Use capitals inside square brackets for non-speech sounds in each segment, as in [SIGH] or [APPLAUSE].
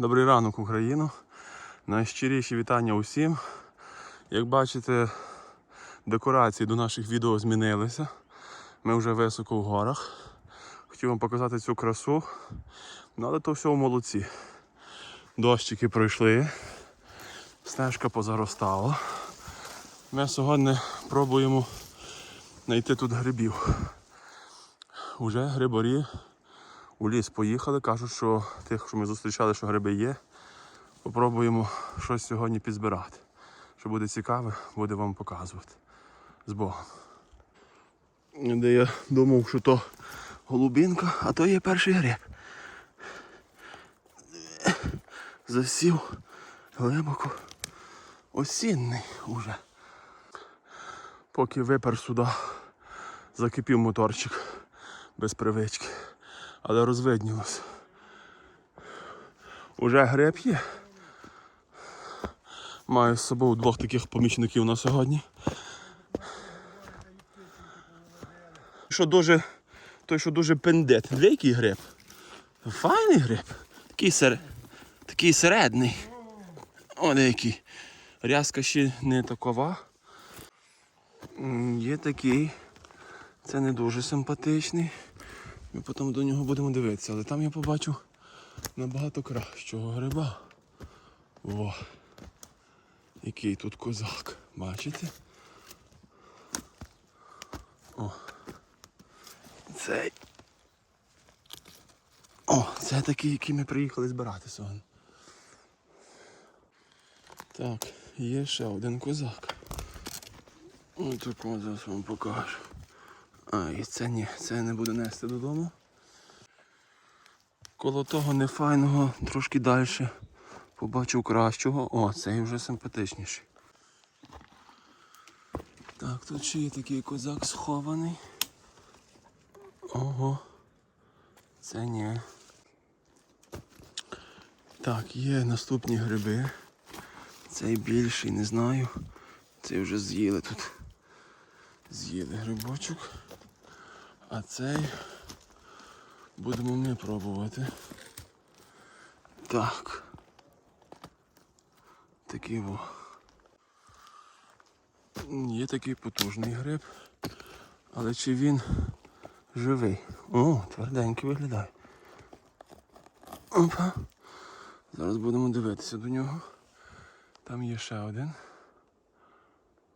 Добрий ранок, Україно. Найщиріші вітання усім. Як бачите, декорації до наших відео змінилися. Ми вже високо в горах. Хотів вам показати цю красу. Ну, але то все в молодці. Дощики пройшли, стежка позаростала. Ми сьогодні пробуємо знайти тут грибів. Уже грибарі у ліс поїхали, кажуть, що тих, що ми зустрічали, що гриби є. Попробуємо щось сьогодні підзбирати. Що буде цікаве, буде вам показувати. З Богом. Де я думав, що то голубінка, а то є перший гриб. Засів глибоко. Осінний уже. Поки випер сюди, закипів моторчик без привички. Але розвиднілося. Уже гриб є. Маю з собою двох таких помічників на сьогодні. Що дуже, той, що дуже пендет. Дві який гриб. Файний гриб. Такий, сер... такий середний. О, деякий. Рязка ще не такова. Є такий. Це не дуже симпатичний. Ми потім до нього будемо дивитися, але там я побачу набагато кращого гриба. О, який тут козак. Бачите? О. Цей. О, це такий, який ми приїхали збирати сьогодні. Так, є ще один козак. Ось такого зараз вам покажу. А, і це ні, це я не буду нести додому. Коло того нефайного трошки далі побачив кращого. О, цей вже симпатичніший. Так, тут ще є такий козак схований. Ого. Це ні. Так, є наступні гриби. Цей більший, не знаю. Цей вже з'їли тут. З'їли грибочок. А цей будемо ми пробувати. Так. Такий во. Є такий потужний гриб. Але чи він живий? О, тверденький виглядає. Опа. Зараз будемо дивитися до нього. Там є ще один.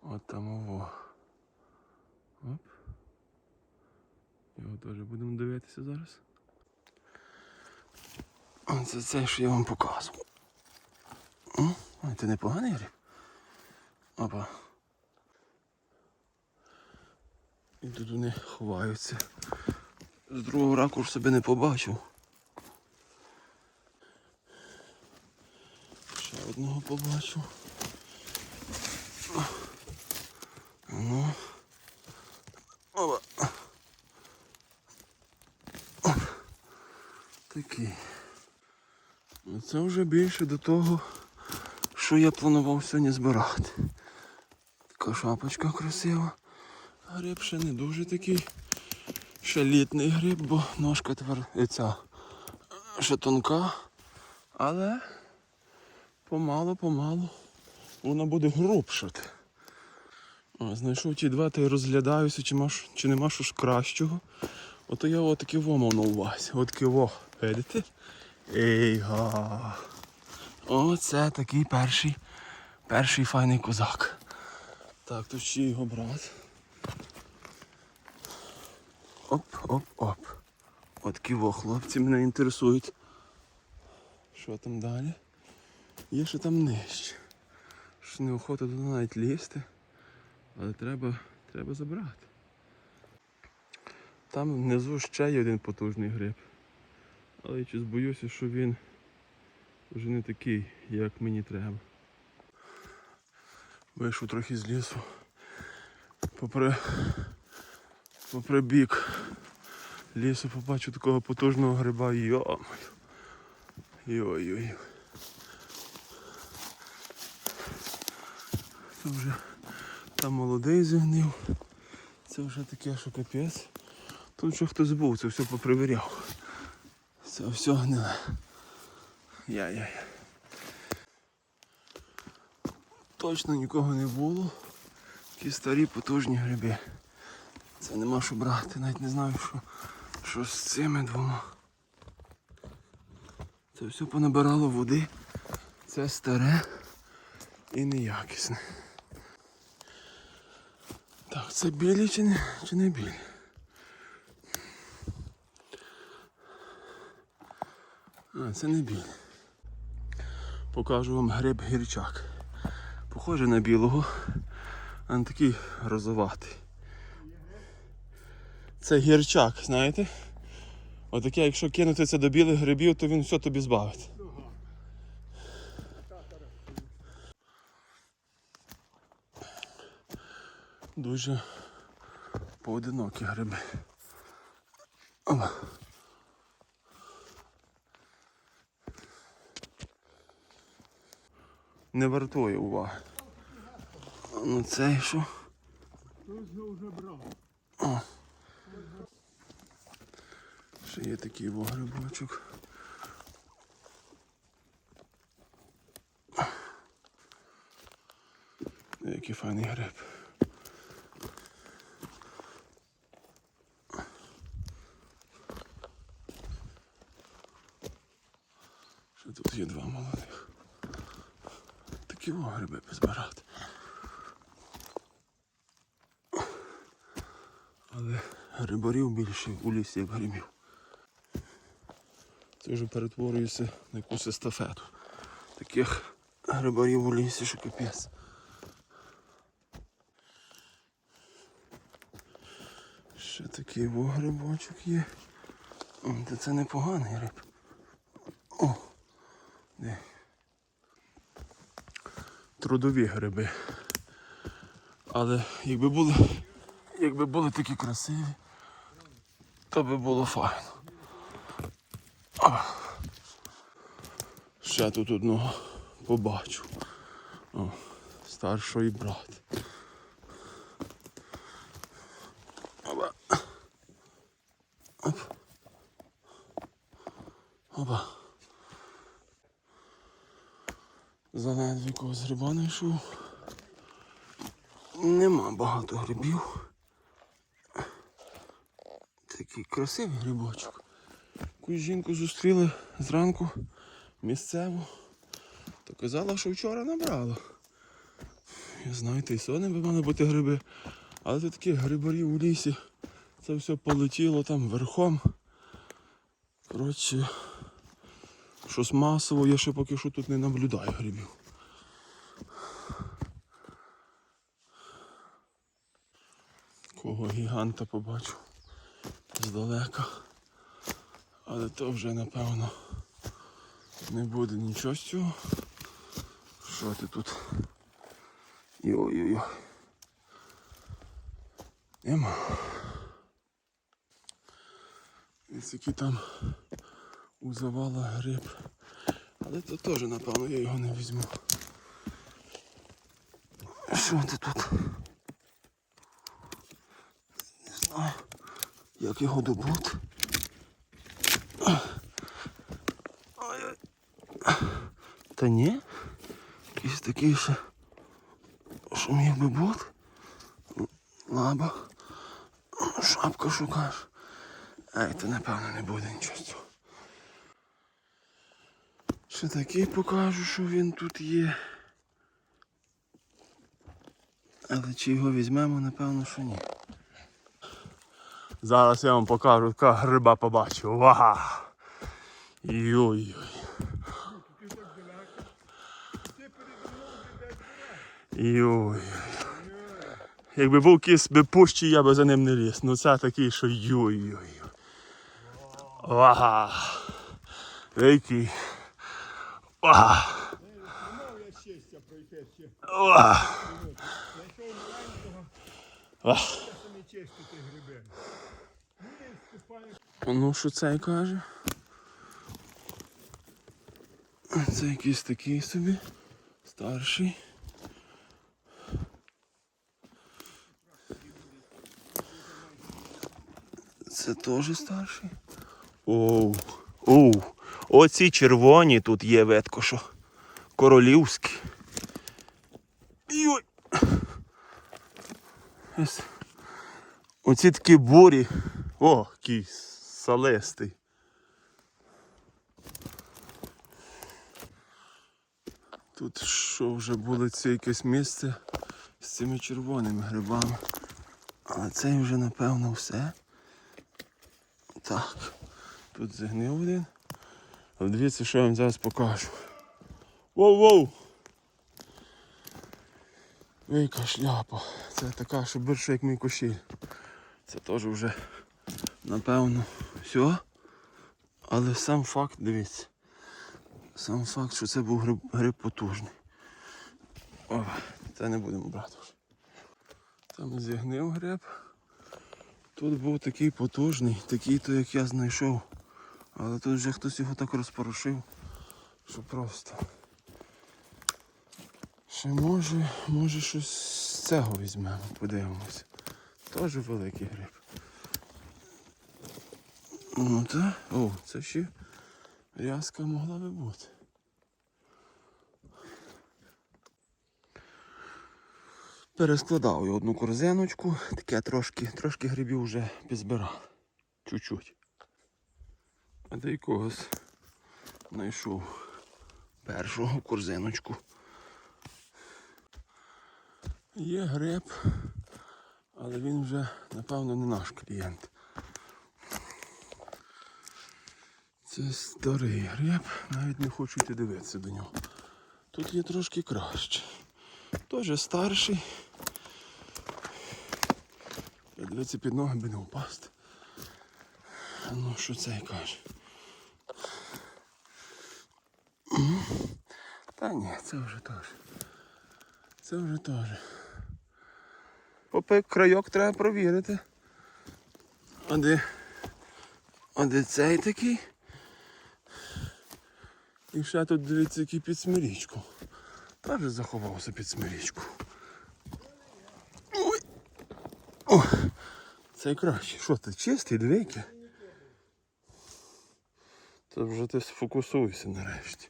От там ово. Оп. Його теж будемо дивитися зараз. Це це, що я вам показував. Ой, це непоганий гриб. Опа. І тут вони ховаються. З другого ракурсу себе не побачив. Ще одного побачив. Ну. Опа. Такий. Ну, Це вже більше до того, що я планував сьогодні збирати. Така шапочка красива. Гриб ще не дуже такий. Ще літний гриб, бо ножка тепер ця ще тонка. Але помалу-помалу вона буде грубшати. О, знайшов ті два та й розглядаюся, чи, маш, чи нема що ж кращого. Ото я отаке во мав на увазі. Отаке во. Видите? Ейга. Оце такий перший, перший файний козак. Так, тут ще його брат. Оп-оп-оп. Отакі во хлопці мене інтересують. Що там далі? Є ще там нижче. Що неохота туди навіть лізти. Але треба, треба забрати. Там внизу ще є один потужний гриб. Але я щось боюся, що він вже не такий, як мені треба. Вийшов трохи з лісу. Попри, попри бік лісу побачу такого потужного гриба. Йо. Йой-йой. Це вже там молодий зігнив. Це вже таке, що капець. Тут ще хтось був, це все попривіряв. Це все гниле. Яй-яй. Точно нікого не було. Такі старі потужні гриби. Це нема що брати, навіть не знаю, що, що з цими двома. Це все понабирало води. Це старе і неякісне. Так, це білі чи не, чи не білі? Це не білі. Покажу вам гриб гірчак. Похоже на білого, а не такий розоватий. Це гірчак, знаєте? Отаке, якщо кинути це до білих грибів, то він все тобі збавить. Дуже поодинокі гриби. Не вартує уваги. Ну це що? О. Ще є такий вогрибочок. Який файний гриб. Що тут є два молодих. Такі о, гриби позбирати. Але грибарів більше у лісі, як грибів. Це вже перетворюється на якусь естафету. Таких грибарів у лісі, що капець. Ще такий во грибочок є. Та це непоганий гриб. О! Де? Трудові гриби. Але якби були, якби були такі красиві, то би було файно. Ще тут одного побачу. О, старший брат. Заледве якогось гриба знайшов. Нема багато грибів. Такий красивий грибочок. Якусь жінку зустріли зранку місцеву. То казала, що вчора набрала. Я знаю, та сони би мали бути гриби. Але тут таких грибарів у лісі. Це все полетіло там верхом. Коротше, щось масово я ще поки що тут не наблюдаю грибів. Кого гіганта побачу здалека. Але то вже напевно не буде нічого з цього. Що ти тут? Йой-йой-йой. Нема. Ось який там у завалах гриб. Але то теж, напевно, я його не візьму. Що ти тут? Не знаю, як його добути. Ой-ой. Та ні. Якийсь такий ще. Що міг би бути? Лаба. Шапка шукаєш. Ай, то напевно не буде нічого з цього. Ще такий покажу, що він тут є. Але чи його візьмемо, напевно, що ні. Зараз я вам покажу, яка гриба побачив. Вага! Йой-йой. Йой. Якби був кіс би пущий, я би за ним не ліз. Ну це такий, що йой-йой. Вага. Який. Чистити гриби. Ну. Ну, що цей каже? Це якийсь такий собі. Старший. Це теж старший. Оу. Оу. Оці червоні тут є видко, що королівські. Йой. Оці такі бурі. О, який салистий. Тут що вже було це якесь місце з цими червоними грибами. Але це вже напевно все. Так. Тут загнив один. Але дивіться, що я вам зараз покажу. Воу-воу! Яка шляпа. Це така, що більше як мій кошіль. Це теж вже напевно все. Але сам факт, дивіться. Сам факт, що це був гриб, гриб потужний. О, це не будемо брати вже. Там зігнив гриб. Тут був такий потужний, такий то як я знайшов. Але тут вже хтось його так розпорошив, що просто. Ще може, може щось з цього візьмемо, подивимося. Теж великий гриб. Ну так, о, це ще рязка могла би бути. Перескладав я одну корзиночку, таке трошки, трошки грибів вже підзбирав. Чуть-чуть. А до якогось знайшов першого корзиночку. Є гриб, але він вже, напевно, не наш клієнт. Це старий гриб, навіть не хочу йти дивитися до нього. Тут є трошки краще. Теж старший. Я дивиться під ноги би не впасти. Ну, що це каже? [CLEARS THROAT] Та ні, це вже теж. Це вже теж. Попик крайок треба провірити. А де? А де цей такий? І ще тут дивіться, який під смирічку. Теж заховався під смирічку. Ой! О! Це краще. Що ти чистий, двійки? Це вже ти сфокусуйся нарешті.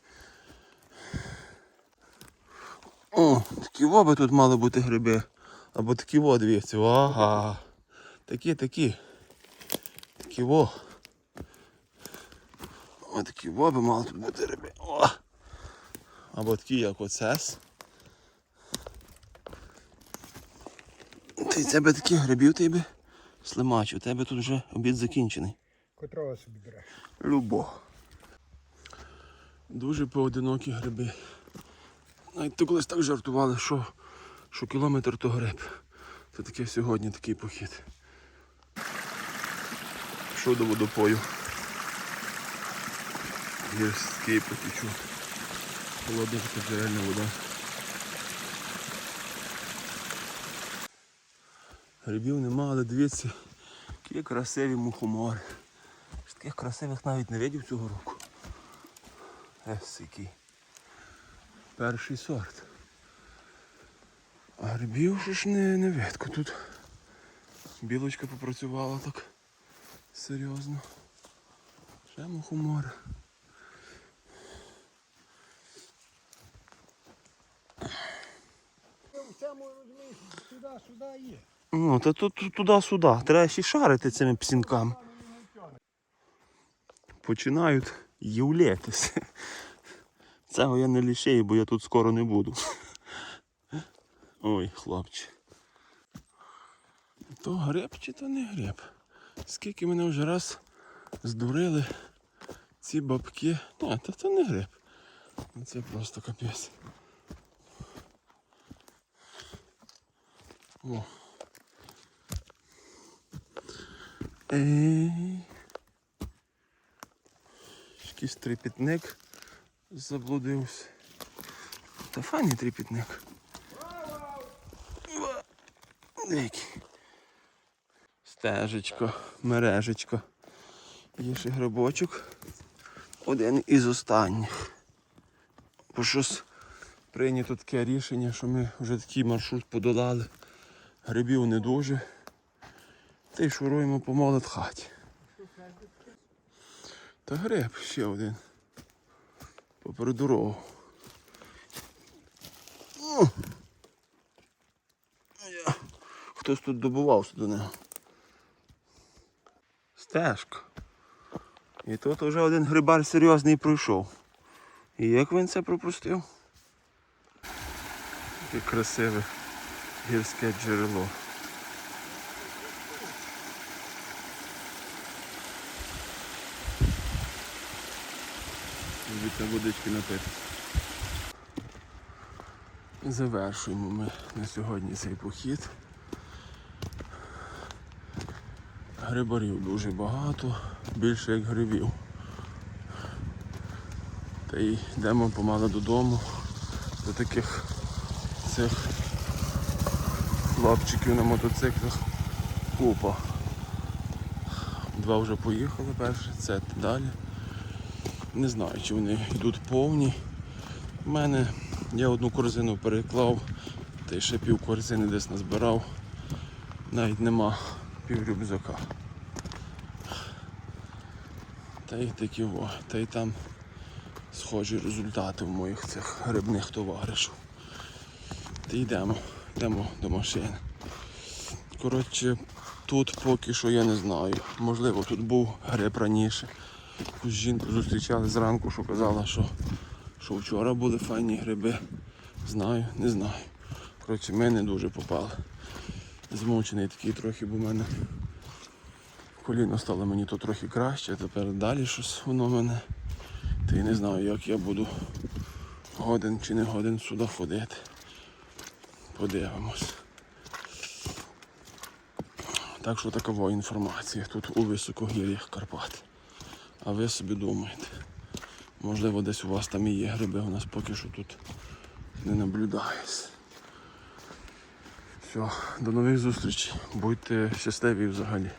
О, такі воби тут мали бути гриби. Або такі во, дивіться. Ага. Такі, такі. Такі во. О, такі воби мали тут бути гриби. О! Або такі, як оцес. Ти тебе таких грибів ти би слимач, у тебе тут вже обід закінчений. Котрого собі береш? Любо. Дуже поодинокі гриби. Навіть то колись так жартували, що, що кілометр то гриб. Це таке сьогодні такий похід. Пішов до водопою. Гірський потічу. Холодна така джерельна вода. Грибів нема, але дивіться, які красиві мухомори. Таких красивих навіть не видів цього року. Ес який. Перший сорт. А грибів ж не, не видко. Тут білочка попрацювала так серйозно. Ще мухомори. Туди-сюди є. Ну, та тут туди-сюди. Треба ще шарити цими псінками. Починають являтися. Цього я не лишаю, бо я тут скоро не буду. Ой, хлопче. То греб чи то не греб? Скільки мене вже раз здурили ці бабки. Ні, то, то не греб. Ну, Це просто капець. О. Ей. Якийсь трипітник заблудився. Та файний трипітник. Ва. Який. Стежечко, мережечко. Є ще грибочок. Один із останніх. Бо щось прийнято таке рішення, що ми вже такий маршрут подолали. Грибів не дуже. Та й шуруємо по молод хаті. Та гриб ще один. Попри дорогу. О! Хтось тут добувався до нього. Стежка. І тут вже один грибар серйозний пройшов. І як він це пропустив? Яке красиве гірське джерело. Звідти водички напити. Завершуємо ми на сьогодні цей похід. Грибарів дуже багато, більше як грибів. Та й йдемо помало додому до таких цих хлопчиків на мотоциклах купа. Два вже поїхали перше, це далі. Не знаю, чи вони йдуть повні. У мене я одну корзину переклав, та й ще пів корзини десь назбирав. Навіть нема пів рюкзака. Та й такі во, та й там схожі результати в моїх цих грибних товаришів. Та йдемо, йдемо до машини. Коротше, тут поки що я не знаю. Можливо, тут був гриб раніше. Якусь жінку зустрічали зранку, що казала, що, що вчора були файні гриби. Знаю, не знаю. Коротше, ми не дуже попали. Змучений такий трохи, бо в мене коліно стало мені то трохи краще, тепер далі щось воно в мене. Та й не знаю, як я буду годен чи не годен сюди ходити. Подивимось. Так що такова інформація тут у високогір'ях Карпат. А ви собі думаєте, можливо десь у вас там і є гриби, у нас поки що тут не наблюдається. Все, до нових зустрічей. Будьте щасливі взагалі.